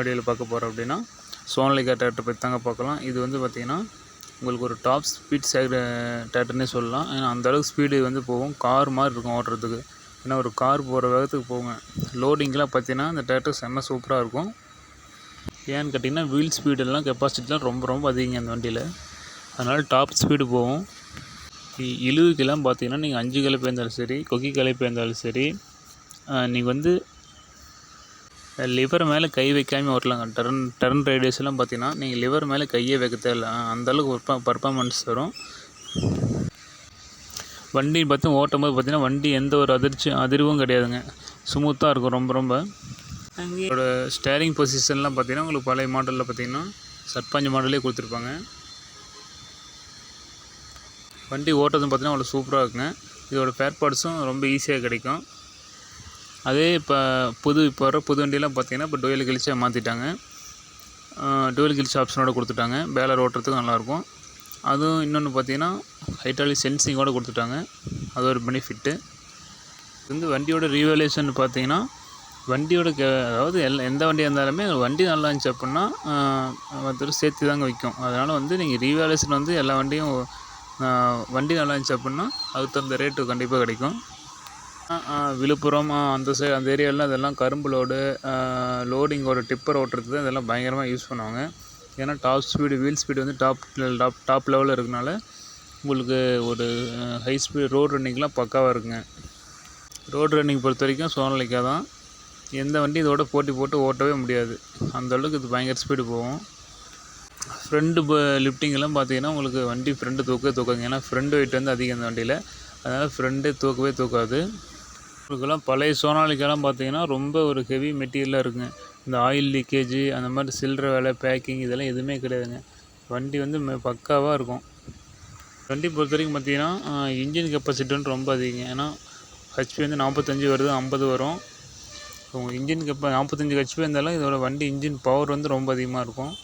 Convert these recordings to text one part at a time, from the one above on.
வீடியோவில் பார்க்க போகிறோம் அப்படின்னா சோனலிகா டேரக்டர் பற்றி தாங்க பார்க்கலாம். இது வந்து பார்த்திங்கன்னா உங்களுக்கு ஒரு டாப் ஸ்பீட் சேக் டேரக்டர்னே சொல்லலாம். ஏன்னா அந்தளவுக்கு ஸ்பீடு வந்து போகும். கார் மாதிரி இருக்கும் ஓட்டுறதுக்கு. ஏன்னா ஒரு கார் போகிற வேகத்துக்கு போங்க. லோடிங்லாம் பார்த்தீங்கன்னா அந்த டேரக்டர் செம்ம சூப்பராக இருக்கும். ஏன்னு கேட்டிங்கன்னா வீல் ஸ்பீடெல்லாம் கெப்பாசிட்டிலாம் ரொம்ப ரொம்ப அதிகங்க அந்த வண்டியில். அதனால் டாப் ஸ்பீடு போகும். இழுவுக்கெல்லாம் பார்த்தீங்கன்னா நீங்கள் அஞ்சு கலப்பை இருந்தாலும் சரி கொக்கி கலப்பை இருந்தாலும் சரி நீங்கள் வந்து லிவர் மேலே கை வைக்காமல் ஓட்டலாங்க டர்ன் டர்ன் ரேடியஸ் எல்லாம் பார்த்தீங்கன்னா நீங்கள் லிவர் மேலே கையே வைக்க தேவையில்ல அஹ் அந்த அளவுக்கு ஒரு பர்ஃபார்மன்ஸ் வரும் வண்டி பார்த்து ஓட்டும் போது பார்த்தீங்கன்னா வண்டி எந்த ஒரு அதிர்ச்சி அதிர்வும் கிடையாதுங்க. ஸ்மூத்தாக இருக்கும் ரொம்ப ரொம்ப. இதோட ஸ்டேரிங் பொசிஷன்லாம் பார்த்தீங்கன்னா உங்களுக்கு பழைய மாடலில் பார்த்தீங்கன்னா சட்பாஞ்சு மாடலே கொடுத்துருப்பாங்க. வண்டி ஓட்டுறதும் பார்த்தீங்கன்னா அவ்வளோ சூப்பராக இருக்குங்க. இதோட ஃபேர் பார்ட்ஸும் ரொம்ப ஈஸியாக கிடைக்கும். அதே இப்போ புது இப்போ வர புது வண்டியெலாம் பார்த்தீங்கன்னா இப்போ டோயல் கிழிச்சா மாற்றிட்டாங்க டோயல் கிழிச்ச ஆப்ஷனோட கொடுத்துட்டாங்க. பேலர் ஓட்டுறதுக்கும் நல்லாயிருக்கும். அதுவும் இன்னொன்று பார்த்தீங்கன்னா ஹைட்ராலிக் சென்சிங்கோட கொடுத்துட்டாங்க. அது ஒரு பெனிஃபிட்டு இது வந்து வண்டியோட ரீவேலேஷன் பார்த்தீங்கன்னா வண்டியோட கே அதாவது எல் எந்த வண்டியாக இருந்தாலுமே வண்டி நல்லா இருந்துச்சு அப்படின்னா மற்றொரு சேர்த்து தாங்க விற்கும். அதனால் வந்து நீங்கள் ரீவேலேஷன் வந்து எல்லா வண்டியும் வண்டி நல்லா இருந்துச்சு அப்படின்னா அதுக்கு தகுந்த ரேட்டு கண்டிப்பாக கிடைக்கும். விழுப்புரம் அந்த சைடு அந்த ஏரியாவில் அதெல்லாம் கரும்பு லோடு லோடிங்கோட டிப்பர் ஓட்டுறதுக்கு அதெல்லாம் இதெல்லாம் பயங்கரமாக யூஸ் பண்ணுவாங்க. ஏன்னா டாப் ஸ்பீடு வீல் ஸ்பீடு வந்து டாப் டாப் டாப் லெவலில் இருக்கனால உங்களுக்கு ஒரு ஹை ஸ்பீட் ரோடு ரன்னிங்லாம் பக்காவாக இருக்குங்க. ரோடு ரன்னிங் பொறுத்த வரைக்கும் சோனலிக்கா தான். எந்த வண்டி இதோட போட்டி போட்டு ஓட்டவே முடியாது. அந்தளவுக்கு இது பயங்கர ஸ்பீடு போகும். ஃப்ரெண்டு லிஃப்டிங்கெல்லாம் பார்த்தீங்கன்னா உங்களுக்கு வண்டி ஃப்ரெண்டு தூக்கவே தூக்காங்க ஏன்னா ஃப்ரண்ட் வெயிட் வந்து அதிகம் அந்த வண்டியில். அதனால் ஃப்ரெண்டே தூக்கவே தூக்காது. இதுக்கெல்லாம் பழைய சோனாலிக்கெல்லாம் பார்த்தீங்கன்னா ரொம்ப ஒரு ஹெவி மெட்டீரியலாக இருக்குங்க. இந்த ஆயில் லீக்கேஜ் அந்த மாதிரி சில்லற வேலை பேக்கிங் இதெல்லாம் எதுவுமே கிடையாதுங்க. வண்டி வந்து மெ- பக்காவாக இருக்கும். வண்டி பொறுத்த வரைக்கும் பார்த்தீங்கன்னா இன்ஜின் கெப்பாசிட்டி வந்து ரொம்ப அதிகம் ஏன்னா ஹெச்பி வந்து நாற்பத்தஞ்சு வருது ஐம்பது வரும். உங்கள் இன்ஜின் கெப்பா நாற்பத்தஞ்சு ஹெச்பி இருந்தாலும் இதோட வண்டி இன்ஜின் பவர் வந்து ரொம்ப அதிகமாக இருக்கும்.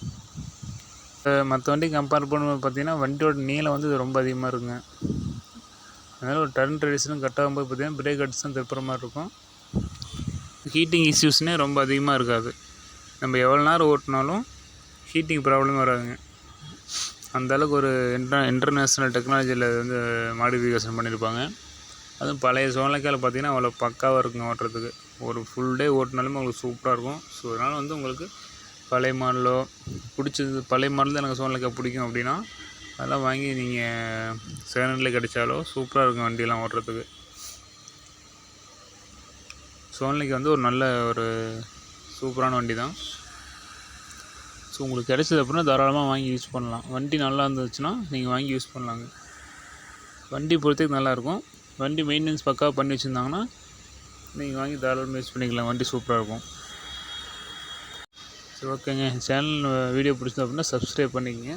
மற்ற வண்டி கம்பேர் பண்ணும்போது பார்த்தீங்கன்னா வண்டியோட நீளம் வந்து இது ரொம்ப அதிகமாக இருக்குங்க. அதனால் ஒரு டர்ன் ரெடிஷனும் கட் ஆகும்போது பார்த்தீங்கன்னா பிரேக் அடிச்சு திருப்புற மாதிரி இருக்கும். ஹீட்டிங் இஷ்யூஸ்னே ரொம்ப அதிகமாக இருக்காது. நம்ம எவ்வளோ நேரம் ஓட்டினாலும் ஹீட்டிங் ப்ராப்ளம் வராதுங்க. அந்த அளவுக்கு ஒரு இன்டர் இன்டர்நேஷ்னல் டெக்னாலஜியில் வந்து மாடிஃபிகேஷன் பண்ணியிருப்பாங்க. அதுவும் பழைய சோழக்கால பார்த்தீங்கன்னா அவ்வளோ பக்காவாக இருக்குங்க ஓட்டுறதுக்கு. ஒரு ஃபுல் டே ஓட்டினாலுமே உங்களுக்கு சூப்பராக இருக்கும். ஸோ அதனால் வந்து உங்களுக்கு பழைய மாடலோ பிடிச்சது பழைய மாடல் தான் எனக்கு சோழக்காய் பிடிக்கும் அப்படின்னா அதெல்லாம் வாங்கி நீங்கள் செகண்ட் ஹேண்டில் கிடைச்சாலோ சூப்பராக இருக்கும் வண்டியெலாம் ஓட்டுறதுக்கு. சோனிக்கு வந்து ஒரு நல்ல ஒரு சூப்பரான வண்டி தான் ஸோ உங்களுக்கு கிடைச்சது அப்படின்னா தாராளமாக வாங்கி யூஸ் பண்ணலாம். வண்டி நல்லா இருந்துச்சுன்னா நீங்கள் வாங்கி யூஸ் பண்ணலாங்க. வண்டி பொறுத்தவரைக்கும் நல்லாயிருக்கும் வண்டி மெயின்டெனன்ஸ் பக்காவாக பண்ணி வச்சுருந்தாங்கன்னா நீங்கள் வாங்கி தாராளமாக யூஸ் பண்ணிக்கலாம். வண்டி சூப்பராக இருக்கும். சரி ஓகேங்க சேனல் வீடியோ பிடிச்சது அப்படின்னா சப்ஸ்கிரைப் பண்ணிக்கங்க.